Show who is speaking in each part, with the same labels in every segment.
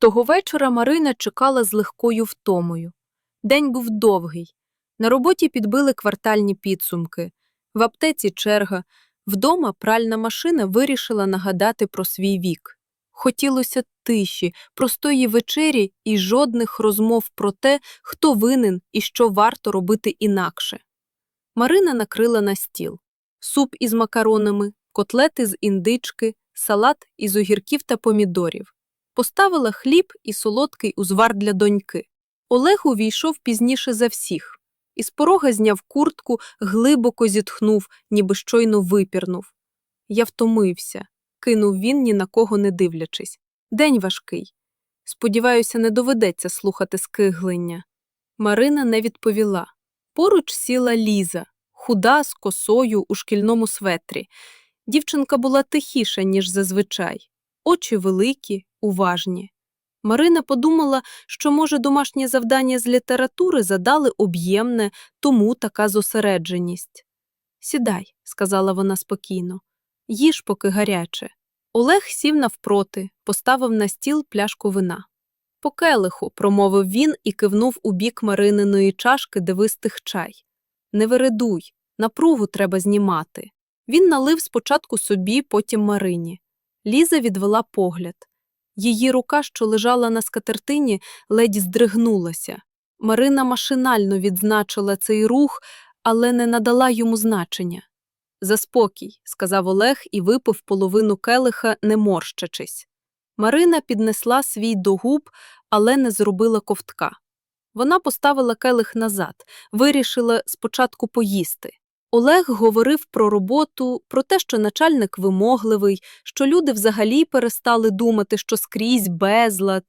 Speaker 1: Того вечора Марина чекала з легкою втомою. День був довгий. На роботі підбили квартальні підсумки. В аптеці черга. Вдома пральна машина вирішила нагадати про свій вік. Хотілося тиші, простої вечері і жодних розмов про те, хто винен і що варто робити інакше. Марина накрила на стіл суп із макаронами, котлети з індички, салат із огірків та помідорів. Поставила хліб і солодкий узвар для доньки. Олег увійшов пізніше за всіх. Із порога зняв куртку, глибоко зітхнув, ніби щойно випірнув. Я втомився, кинув він, ні на кого не дивлячись. День важкий. Сподіваюся, не доведеться слухати скиглення. Марина не відповіла. Поруч сіла Ліза, худа з косою у шкільному светрі. Дівчинка була тихіша, ніж зазвичай, очі великі, уважні. Марина подумала, що, може, домашнє завдання з літератури задали об'ємне, тому така зосередженість. Сідай, сказала вона спокійно, їж, поки гаряче. Олег сів навпроти, поставив на стіл пляшку вина. По келиху, промовив він і кивнув у бік Марининої чашки, де вистих чай. Не вередуй, напругу треба знімати. Він налив спочатку собі, потім Марині. Ліза відвела погляд. Її рука, що лежала на скатертині, ледь здригнулася. Марина машинально відзначила цей рух, але не надала йому значення. Заспокій, сказав Олег і випив половину келиха, не морщачись. Марина піднесла свій до губ, але не зробила ковтка. Вона поставила келих назад, вирішила спочатку поїсти. Олег говорив про роботу, про те, що начальник вимогливий, що люди взагалі перестали думати, що скрізь безлад.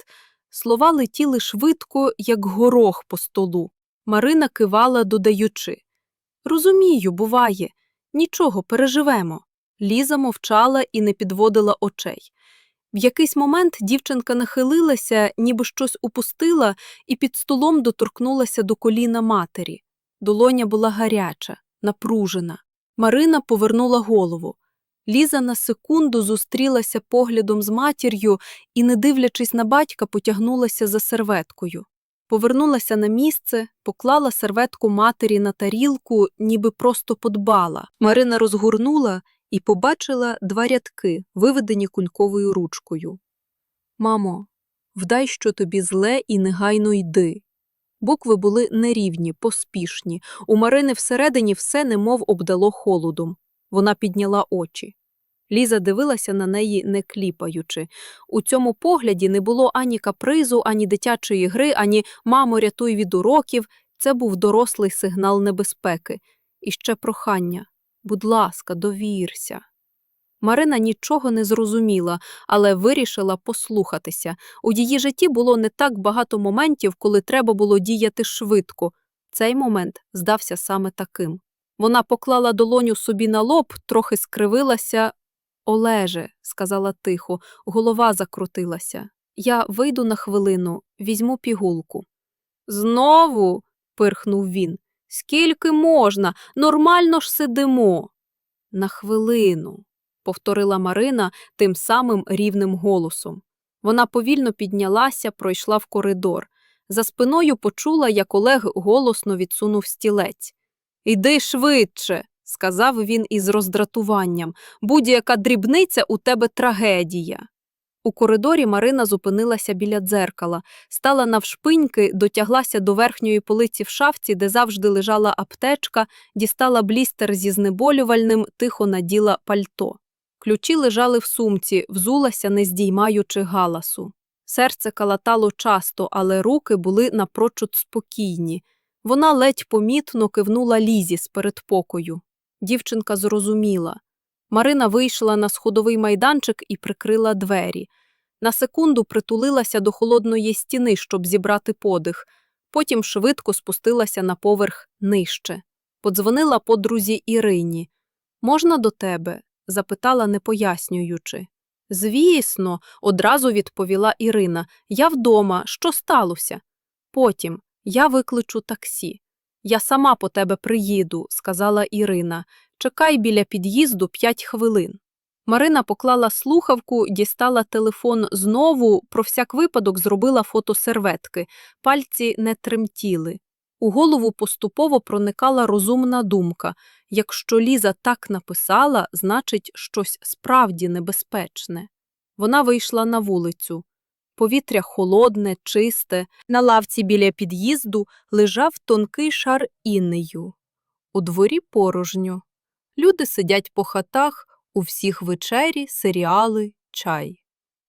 Speaker 1: Слова летіли швидко, як горох по столу. Марина кивала, додаючи Розумію, буває, нічого, переживемо. Ліза мовчала і не підводила очей. В якийсь момент дівчинка нахилилася, ніби щось упустила, і під столом доторкнулася до коліна матері. Долоня була гаряча, напружена. Марина повернула голову. Ліза на секунду зустрілася поглядом з матір'ю і, не дивлячись на батька, потягнулася за серветкою. Повернулася на місце, поклала серветку матері на тарілку, ніби просто подбала. Марина розгорнула і побачила два рядки, виведені кульковою ручкою. Мамо, вдай, що тобі зле, і негайно йди. Букви були нерівні, поспішні. У Марини всередині все немов обдало холодом. Вона підняла очі. Ліза дивилася на неї, не кліпаючи. У цьому погляді не було ані капризу, ані дитячої гри, ані мамо, рятуй від уроків. Це був дорослий сигнал небезпеки. І ще прохання будь ласка, довірся. Марина нічого не зрозуміла, але вирішила послухатися. У її житті було не так багато моментів, коли треба було діяти швидко. Цей момент здався саме таким. Вона поклала долоню собі на лоб, трохи скривилася. Олеже, сказала тихо, голова закрутилася. Я вийду на хвилину, візьму пігулку. Знову. пирхнув він. Скільки можна? Нормально ж сидимо. На хвилину, повторила Марина тим самим рівним голосом. Вона повільно піднялася, пройшла в коридор. За спиною почула, як Олег голосно відсунув стілець. Іди швидше, сказав він із роздратуванням. Будь-яка дрібниця у тебе трагедія. У коридорі Марина зупинилася біля дзеркала, стала навшпиньки, дотяглася до верхньої полиці в шафці, де завжди лежала аптечка, дістала блістер зі знеболювальним, тихо наділа пальто. Ключі лежали в сумці, взулася, не здіймаючи галасу. Серце калатало часто, але руки були напрочуд спокійні. Вона ледь помітно кивнула лізі з передпокою. Дівчинка зрозуміла. Марина вийшла на сходовий майданчик і прикрила двері. На секунду притулилася до холодної стіни, щоб зібрати подих, потім швидко спустилася на поверх нижче. Подзвонила подрузі Ірині. Можна до тебе? Запитала, не пояснюючи. Звісно, одразу відповіла Ірина. Я вдома. Що сталося? Потім я викличу таксі. Я сама по тебе приїду, сказала Ірина. Чекай біля під'їзду п'ять хвилин. Марина поклала слухавку, дістала телефон знову, про всяк випадок зробила фото серветки. Пальці не тремтіли. У голову поступово проникала розумна думка. Якщо Ліза так написала, значить, щось справді небезпечне. Вона вийшла на вулицю. Повітря холодне, чисте. На лавці біля під'їзду лежав тонкий шар інею. У дворі порожньо. Люди сидять по хатах, у всіх вечері, серіали, чай.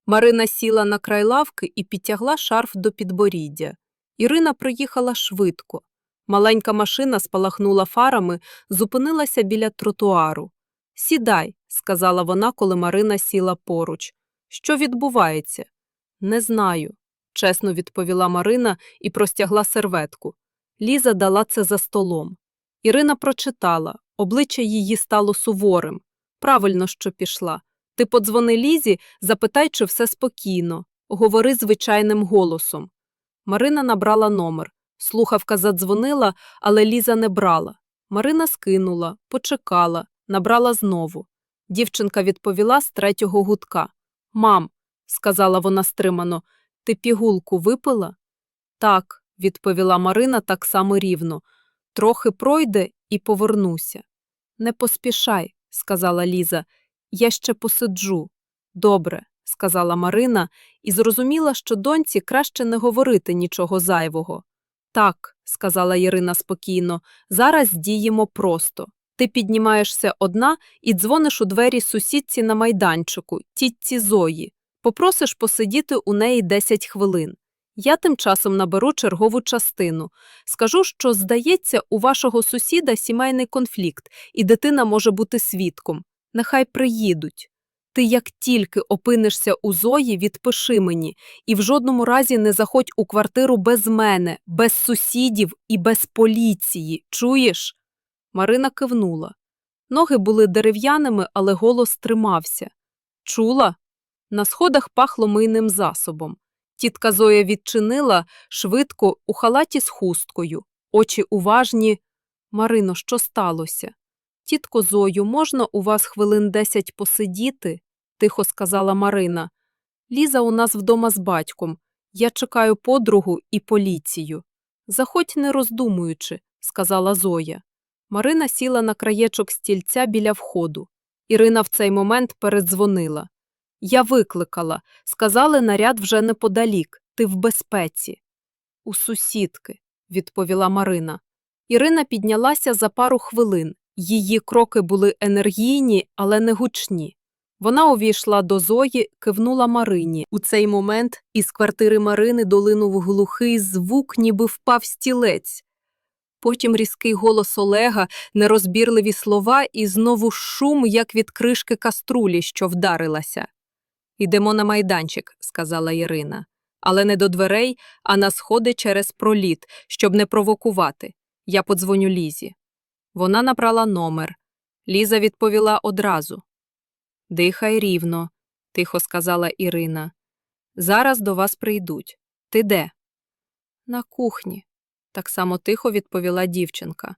Speaker 1: Марина сіла на край лавки і підтягла шарф до підборіддя. Ірина приїхала швидко. Маленька машина спалахнула фарами, зупинилася біля тротуару. Сідай, сказала вона, коли Марина сіла поруч. Що відбувається? Не знаю, чесно відповіла Марина і простягла серветку. Ліза дала це за столом. Ірина прочитала, обличчя її стало суворим. Правильно, що пішла. Ти подзвони Лізі, запитай, чи все спокійно. Говори звичайним голосом. Марина набрала номер. Слухавка задзвонила, але Ліза не брала. Марина скинула, почекала, набрала знову. Дівчинка відповіла з третього гудка. Мам, сказала вона стримано, ти пігулку випила? Так, відповіла Марина так само рівно. Трохи пройде і повернуся. Не поспішай, сказала Ліза. Я ще посиджу. Добре, сказала Марина і зрозуміла, що доньці краще не говорити нічого зайвого. Так, сказала Ірина спокійно, зараз діємо просто. Ти піднімаєшся одна і дзвониш у двері сусідці на майданчику, тітці Зої. Попросиш посидіти у неї 10 хвилин. Я тим часом наберу чергову частину. Скажу, що, здається, у вашого сусіда сімейний конфлікт, і дитина може бути свідком. Нехай приїдуть. Ти як тільки опинишся у Зої, відпиши мені, і в жодному разі не заходь у квартиру без мене, без сусідів і без поліції. Чуєш? Марина кивнула. Ноги були дерев'яними, але голос тримався. Чула? На сходах пахло мийним засобом. Тітка Зоя відчинила швидко у халаті з хусткою, очі уважні. Марино, що сталося? Тітко Зою, можна у вас хвилин десять посидіти? тихо сказала Марина. Ліза у нас вдома з батьком. Я чекаю подругу і поліцію. Заходь, не роздумуючи, сказала Зоя. Марина сіла на краєчок стільця біля входу. Ірина в цей момент передзвонила. Я викликала. Сказали, наряд вже неподалік. Ти в безпеці. У сусідки, відповіла Марина. Ірина піднялася за пару хвилин. Її кроки були енергійні, але не гучні. Вона увійшла до Зої, кивнула Марині. У цей момент із квартири Марини долинув глухий звук, ніби впав стілець. Потім різкий голос Олега, нерозбірливі слова і знову шум, як від кришки каструлі, що вдарилася. Ідемо на майданчик, сказала Ірина. Але не до дверей, а на сходи через проліт, щоб не провокувати. Я подзвоню Лізі. Вона набрала номер. Ліза відповіла одразу. Дихай рівно, тихо сказала Ірина. Зараз до вас прийдуть. Ти де? На кухні, так само тихо відповіла дівчинка.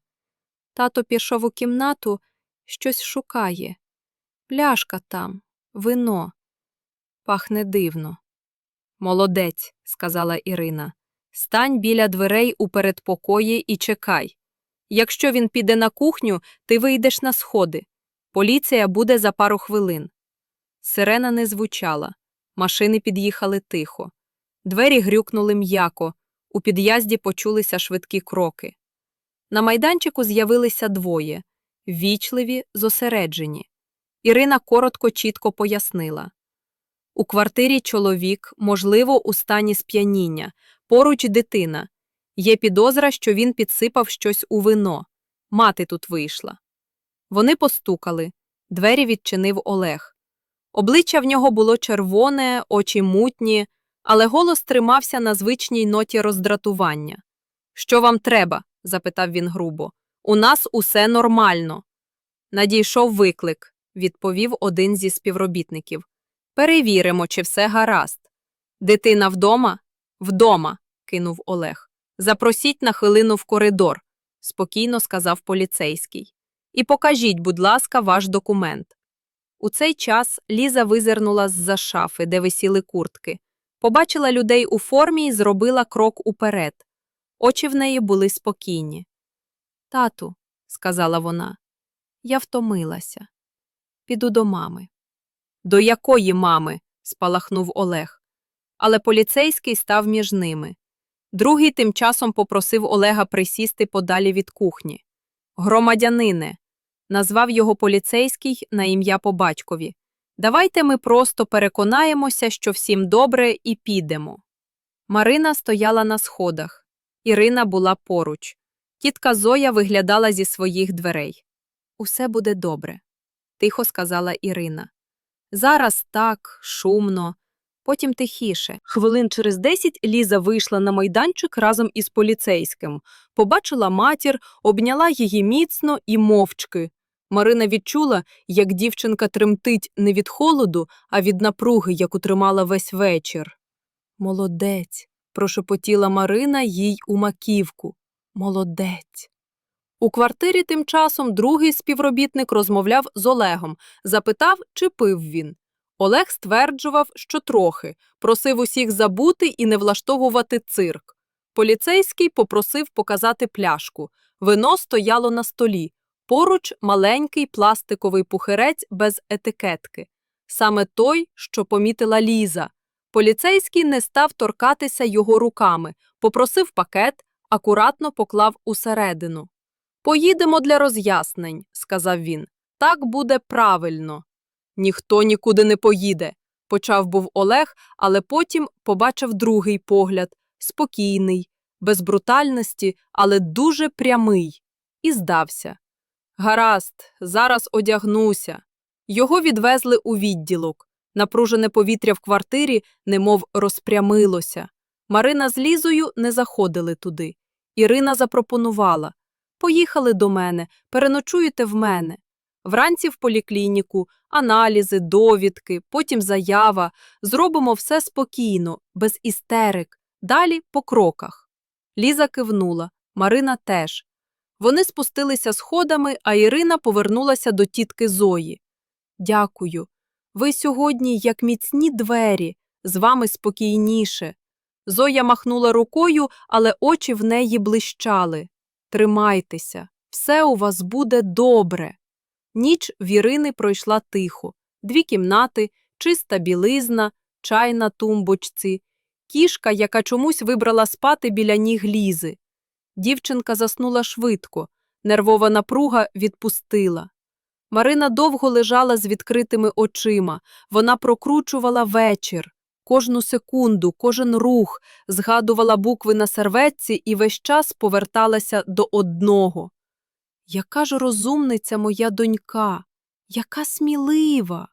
Speaker 1: Тато пішов у кімнату, щось шукає. Пляшка там, вино. Пахне дивно. Молодець, сказала Ірина. Стань біля дверей у передпокої і чекай. Якщо він піде на кухню, ти вийдеш на сходи. Поліція буде за пару хвилин. Сирена не звучала. Машини під'їхали тихо. Двері грюкнули м'яко. У під'їзді почулися швидкі кроки. На майданчику з'явилися двоє ввічливі, зосереджені. Ірина коротко, чітко пояснила. У квартирі чоловік, можливо, у стані сп'яніння, поруч дитина. Є підозра, що він підсипав щось у вино. Мати тут вийшла. Вони постукали. Двері відчинив Олег. Обличчя в нього було червоне, очі мутні, але голос тримався на звичній ноті роздратування. Що вам треба? запитав він грубо. У нас усе нормально. Надійшов виклик, відповів один зі співробітників. Перевіримо, чи все гаразд. Дитина вдома? Вдома, кинув Олег. Запросіть на хвилину в коридор, спокійно сказав поліцейський. І покажіть, будь ласка, ваш документ. У цей час Ліза визирнула з-за шафи, де висіли куртки. Побачила людей у формі і зробила крок уперед. Очі в неї були спокійні. Тату, сказала вона, я втомилася. Піду до мами. До якої мами? спалахнув Олег. Але поліцейський став між ними. Другий тим часом попросив Олега присісти подалі від кухні. Громадянине, назвав його поліцейський на ім'я по батькові. Давайте ми просто переконаємося, що всім добре, і підемо. Марина стояла на сходах. Ірина була поруч. Тітка Зоя виглядала зі своїх дверей. Усе буде добре, тихо сказала Ірина. Зараз так, шумно, потім тихіше. Хвилин через десять Ліза вийшла на майданчик разом із поліцейським, побачила матір, обняла її міцно і мовчки. Марина відчула, як дівчинка тремтить не від холоду, а від напруги, яку тримала весь вечір. Молодець, прошепотіла Марина їй у маківку. Молодець. У квартирі тим часом другий співробітник розмовляв з Олегом, запитав, чи пив він. Олег стверджував, що трохи, просив усіх забути і не влаштовувати цирк. Поліцейський попросив показати пляшку. Вино стояло на столі. Поруч маленький пластиковий пухирець без етикетки. Саме той, що помітила Ліза. Поліцейський не став торкатися його руками, попросив пакет, акуратно поклав усередину. Поїдемо для роз'яснень, сказав він. Так буде правильно. Ніхто нікуди не поїде, почав був Олег, але потім побачив другий погляд спокійний, без брутальності, але дуже прямий, і здався. Гаразд, зараз одягнуся. Його відвезли у відділок. Напружене повітря в квартирі немов розпрямилося. Марина з Лізою не заходили туди. Ірина запропонувала Поїхали до мене, переночуєте в мене. Вранці в поліклініку, аналізи, довідки, потім заява. Зробимо все спокійно, без істерик. Далі по кроках. Ліза кивнула, Марина теж. Вони спустилися сходами, а Ірина повернулася до тітки Зої. Дякую. Ви сьогодні, як міцні двері, з вами спокійніше. Зоя махнула рукою, але очі в неї блищали. Тримайтеся, все у вас буде добре. Ніч в Ірини пройшла тихо. Дві кімнати, чиста білизна, чай на тумбочці, кішка, яка чомусь вибрала спати біля ніг Лізи. Дівчинка заснула швидко, нервова напруга відпустила. Марина довго лежала з відкритими очима. Вона прокручувала вечір, кожну секунду, кожен рух, згадувала букви на серветці і весь час поверталася до одного. Яка ж розумниця моя донька, яка смілива.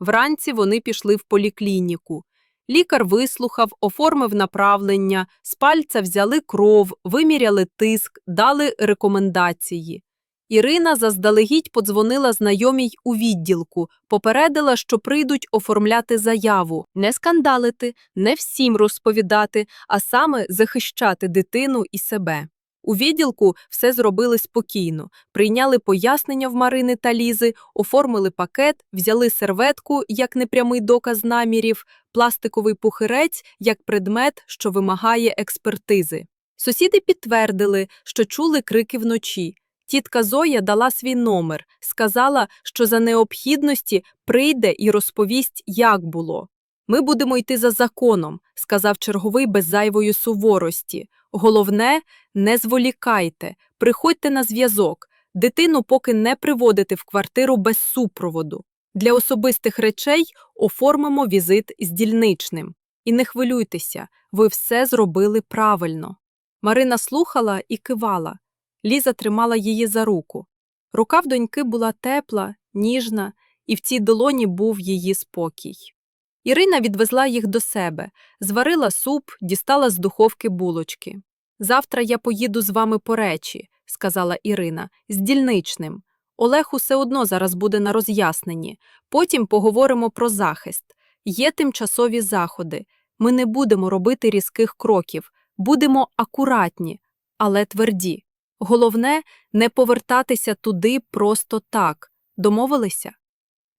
Speaker 1: Вранці вони пішли в поліклініку. Лікар вислухав, оформив направлення, з пальця взяли кров, виміряли тиск, дали рекомендації. Ірина заздалегідь подзвонила знайомій у відділку, попередила, що прийдуть оформляти заяву, не скандалити, не всім розповідати, а саме захищати дитину і себе. У відділку все зробили спокійно, прийняли пояснення в Марини та Лізи, оформили пакет, взяли серветку як непрямий доказ намірів, пластиковий пухирець як предмет, що вимагає експертизи. Сусіди підтвердили, що чули крики вночі. Тітка Зоя дала свій номер, сказала, що за необхідності прийде і розповість, як було. Ми будемо йти за законом, сказав черговий без зайвої суворості. Головне, не зволікайте, приходьте на зв'язок. Дитину поки не приводити в квартиру без супроводу. Для особистих речей оформимо візит з дільничним. І не хвилюйтеся, ви все зробили правильно. Марина слухала і кивала. Ліза тримала її за руку. Рука в доньки була тепла, ніжна, і в цій долоні був її спокій. Ірина відвезла їх до себе, зварила суп, дістала з духовки булочки. Завтра я поїду з вами по речі, сказала Ірина, з дільничним. Олег усе одно зараз буде на роз'ясненні. Потім поговоримо про захист. Є тимчасові заходи. Ми не будемо робити різких кроків, будемо акуратні, але тверді. Головне не повертатися туди просто так. Домовилися?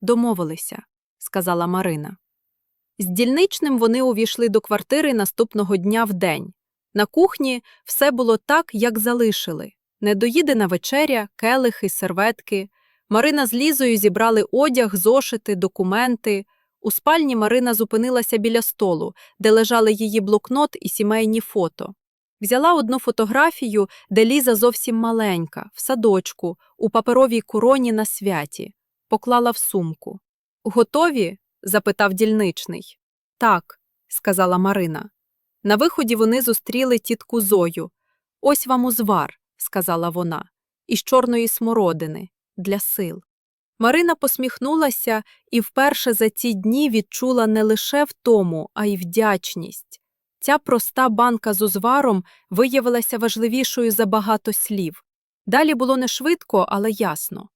Speaker 1: Домовилися, сказала Марина. З дільничним вони увійшли до квартири наступного дня в день. На кухні все було так, як залишили. Недоїдена вечеря, келихи, серветки. Марина з Лізою зібрали одяг, зошити, документи. У спальні Марина зупинилася біля столу, де лежали її блокнот і сімейні фото. Взяла одну фотографію, де Ліза зовсім маленька, в садочку, у паперовій короні на святі, поклала в сумку. Готові? Запитав дільничний. Так, сказала Марина. На виході вони зустріли тітку Зою. Ось вам узвар, сказала вона, із чорної смородини для сил. Марина посміхнулася і вперше за ці дні відчула не лише втому, а й вдячність. Ця проста банка з узваром виявилася важливішою за багато слів. Далі було не швидко, але ясно.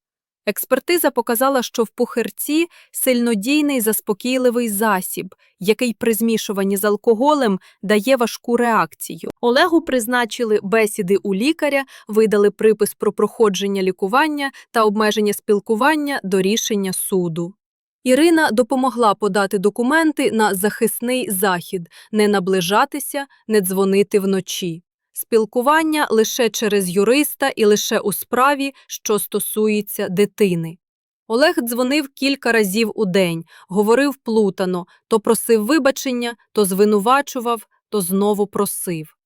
Speaker 1: Експертиза показала, що в пухирці сильнодійний заспокійливий засіб, який при змішуванні з алкоголем дає важку реакцію. Олегу призначили бесіди у лікаря, видали припис про проходження лікування та обмеження спілкування до рішення суду. Ірина допомогла подати документи на захисний захід, не наближатися, не дзвонити вночі. Спілкування лише через юриста і лише у справі, що стосується дитини. Олег дзвонив кілька разів у день, говорив плутано, то просив вибачення, то звинувачував, то знову просив.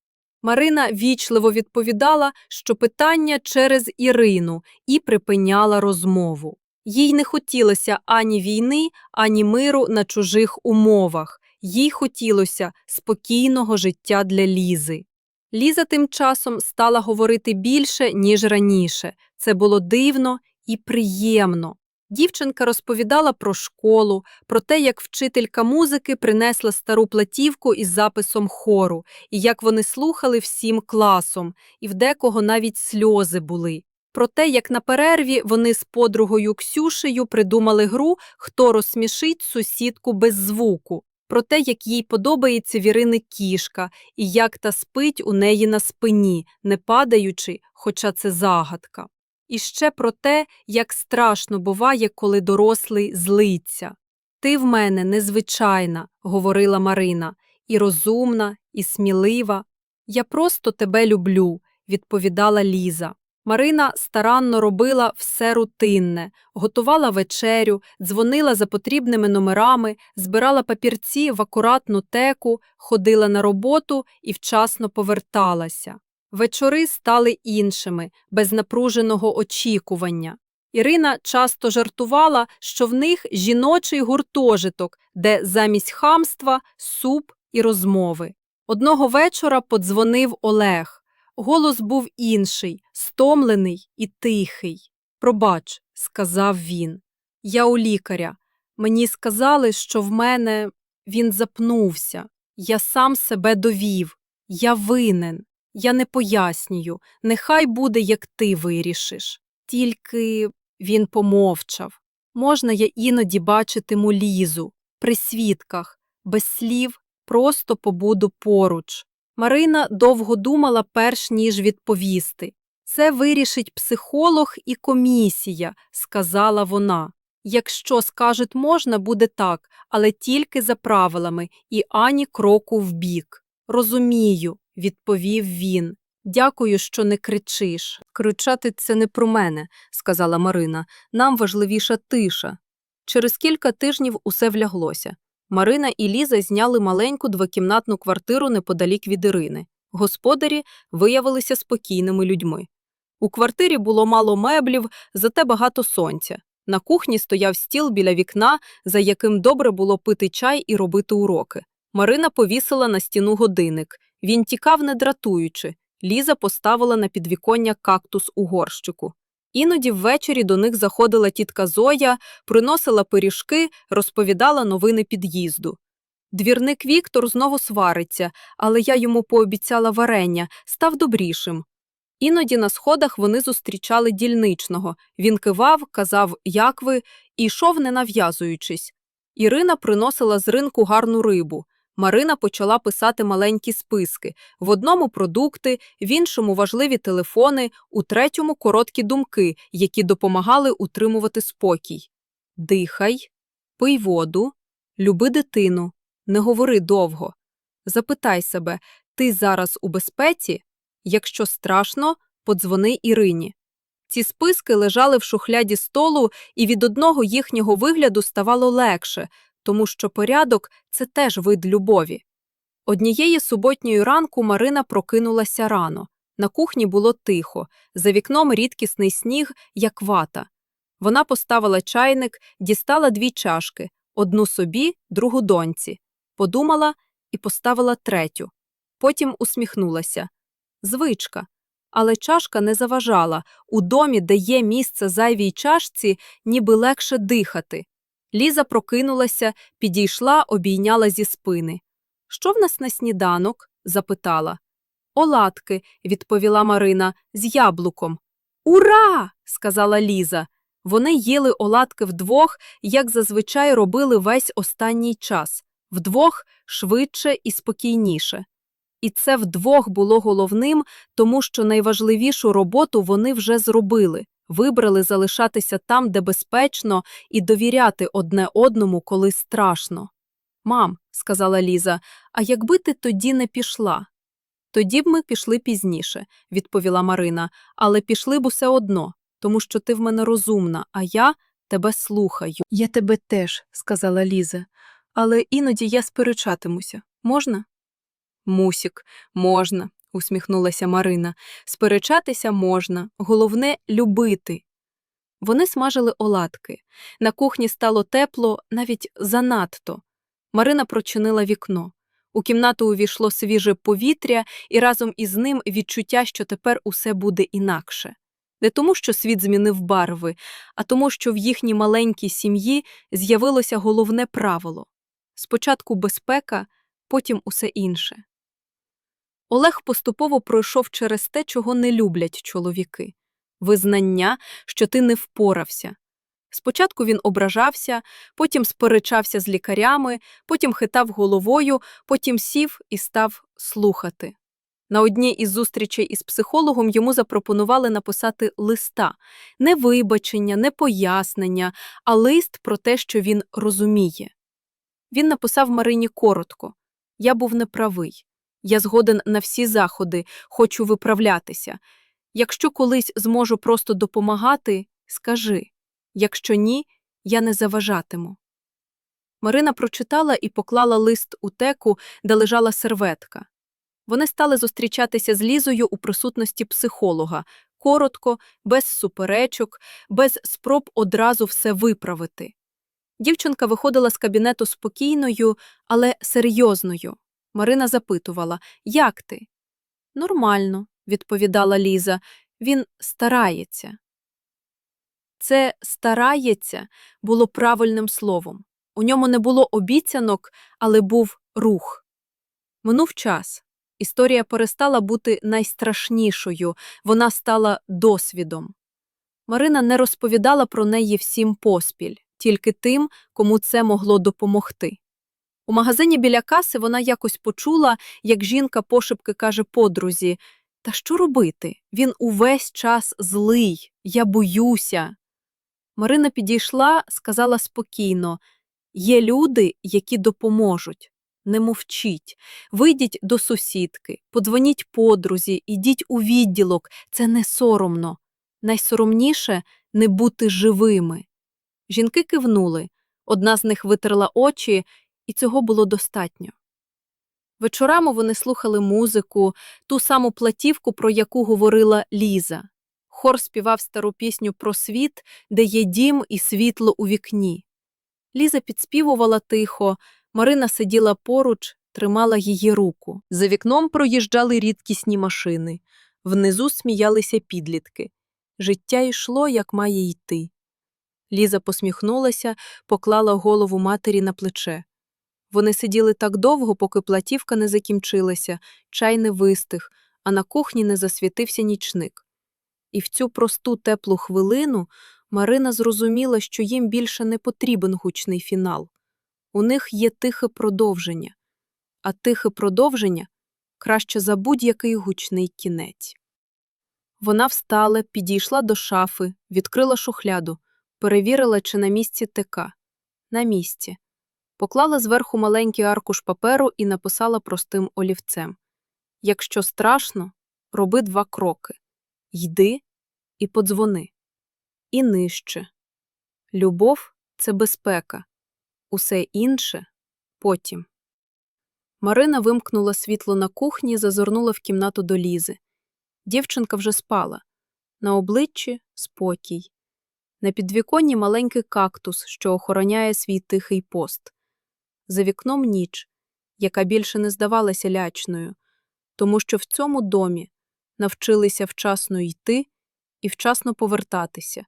Speaker 1: Марина вічливо відповідала, що питання через Ірину, і припиняла розмову. Їй не хотілося ані війни, ані миру на чужих умовах. Їй хотілося спокійного життя для Лізи. Ліза тим часом стала говорити більше, ніж раніше. Це було дивно і приємно. Дівчинка розповідала про школу, про те, як вчителька музики принесла стару платівку із записом хору, і як вони слухали всім класом, і в декого навіть сльози були. Про те, як на перерві вони з подругою Ксюшею придумали гру Хто розсмішить сусідку без звуку, про те, як їй подобається вірини кішка, і як та спить у неї на спині, не падаючи, хоча це загадка. І ще про те, як страшно буває, коли дорослий злиться. Ти в мене незвичайна, говорила Марина, і розумна, і смілива. Я просто тебе люблю, відповідала Ліза. Марина старанно робила все рутинне, готувала вечерю, дзвонила за потрібними номерами, збирала папірці в акуратну теку, ходила на роботу і вчасно поверталася. Вечори стали іншими, без напруженого очікування. Ірина часто жартувала, що в них жіночий гуртожиток, де замість хамства суп і розмови. Одного вечора подзвонив Олег. Голос був інший, стомлений і тихий. Пробач, сказав він. Я у лікаря. Мені сказали, що в мене він запнувся. Я сам себе довів. Я винен. Я не пояснюю. Нехай буде, як ти вирішиш. Тільки він помовчав. Можна я іноді бачитиму лізу, при свідках, без слів, просто побуду поруч. Марина довго думала, перш ніж відповісти. Це вирішить психолог і комісія, сказала вона. Якщо скажуть можна, буде так, але тільки за правилами і ані кроку вбік. Розумію, відповів він. Дякую, що не кричиш. Кричати це не про мене, сказала Марина. Нам важливіша тиша. Через кілька тижнів усе вляглося. Марина і Ліза зняли маленьку двокімнатну квартиру неподалік від Ірини. Господарі виявилися спокійними людьми. У квартирі було мало меблів, зате багато сонця. На кухні стояв стіл біля вікна, за яким добре було пити чай і робити уроки. Марина повісила на стіну годинник. Він тікав, не дратуючи. Ліза поставила на підвіконня кактус у горщику. Іноді ввечері до них заходила тітка Зоя, приносила пиріжки, розповідала новини під'їзду. Двірник Віктор знову свариться, але я йому пообіцяла варення, став добрішим. Іноді на сходах вони зустрічали дільничного. Він кивав, казав, як ви, і йшов не нав'язуючись. Ірина приносила з ринку гарну рибу. Марина почала писати маленькі списки в одному продукти, в іншому важливі телефони, у третьому короткі думки, які допомагали утримувати спокій. Дихай, пий воду, люби дитину, не говори довго. Запитай себе, ти зараз у безпеці? Якщо страшно, подзвони Ірині. Ці списки лежали в шухляді столу, і від одного їхнього вигляду ставало легше, тому що порядок це теж вид любові. Однієї суботньої ранку Марина прокинулася рано. На кухні було тихо, за вікном рідкісний сніг, як вата. Вона поставила чайник, дістала дві чашки одну собі, другу доньці, подумала і поставила третю. Потім усміхнулася. Звичка. Але чашка не заважала. У домі, де є місце зайвій чашці, ніби легше дихати. Ліза прокинулася, підійшла, обійняла зі спини. Що в нас на сніданок? запитала. Оладки, відповіла Марина, з яблуком. Ура! сказала Ліза. Вони їли оладки вдвох, як зазвичай робили весь останній час вдвох швидше і спокійніше. І це вдвох було головним, тому що найважливішу роботу вони вже зробили вибрали залишатися там, де безпечно, і довіряти одне одному, коли страшно. Мам, сказала Ліза, а якби ти тоді не пішла? Тоді б ми пішли пізніше, відповіла Марина, але пішли б усе одно, тому що ти в мене розумна, а я тебе слухаю. Я тебе теж, сказала Ліза, але іноді я сперечатимуся. Можна? Мусік, можна, усміхнулася Марина. Сперечатися можна, головне любити. Вони смажили оладки. На кухні стало тепло, навіть занадто. Марина прочинила вікно. У кімнату увійшло свіже повітря, і разом із ним відчуття, що тепер усе буде інакше. Не тому, що світ змінив барви, а тому, що в їхній маленькій сім'ї з'явилося головне правило спочатку безпека, потім усе інше. Олег поступово пройшов через те, чого не люблять чоловіки визнання, що ти не впорався. Спочатку він ображався, потім сперечався з лікарями, потім хитав головою, потім сів і став слухати. На одній із зустрічей із психологом йому запропонували написати листа не вибачення, не пояснення, а лист про те, що він розуміє. Він написав Марині коротко Я був неправий. Я згоден на всі заходи, хочу виправлятися. Якщо колись зможу просто допомагати, скажи. Якщо ні, я не заважатиму. Марина прочитала і поклала лист у теку, де лежала серветка. Вони стали зустрічатися з Лізою у присутності психолога, коротко, без суперечок, без спроб одразу все виправити. Дівчинка виходила з кабінету спокійною, але серйозною. Марина запитувала Як ти? Нормально, відповідала Ліза. Він старається. Це старається було правильним словом. У ньому не було обіцянок, але був рух. Минув час. Історія перестала бути найстрашнішою, вона стала досвідом. Марина не розповідала про неї всім поспіль, тільки тим, кому це могло допомогти. У магазині біля каси вона якось почула, як жінка пошепки каже подрузі Та що робити? Він увесь час злий, я боюся. Марина підійшла, сказала спокійно є люди, які допоможуть. Не мовчіть, вийдіть до сусідки, подзвоніть подрузі, ідіть у відділок, це не соромно. Найсоромніше не бути живими. Жінки кивнули. Одна з них витерла очі, і цього було достатньо. Вечорами вони слухали музику, ту саму платівку, про яку говорила Ліза. Хор співав стару пісню про світ, де є дім і світло у вікні. Ліза підспівувала тихо, Марина сиділа поруч, тримала її руку. За вікном проїжджали рідкісні машини, внизу сміялися підлітки. Життя йшло, як має йти. Ліза посміхнулася, поклала голову матері на плече. Вони сиділи так довго, поки платівка не закінчилася, чай не вистих, а на кухні не засвітився нічник. І в цю просту теплу хвилину Марина зрозуміла, що їм більше не потрібен гучний фінал. У них є тихе продовження, а тихе продовження краще за будь-який гучний кінець. Вона встала, підійшла до шафи, відкрила шухляду. Перевірила, чи на місці ТК. На місці. Поклала зверху маленький аркуш паперу і написала простим олівцем. Якщо страшно, роби два кроки. Йди і подзвони. І нижче. Любов це безпека. Усе інше потім. Марина вимкнула світло на кухні, зазирнула в кімнату до Лізи. Дівчинка вже спала. На обличчі спокій. На підвіконні маленький кактус, що охороняє свій тихий пост. За вікном ніч, яка більше не здавалася лячною, тому що в цьому домі навчилися вчасно йти і вчасно повертатися,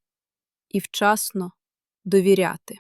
Speaker 1: і вчасно довіряти.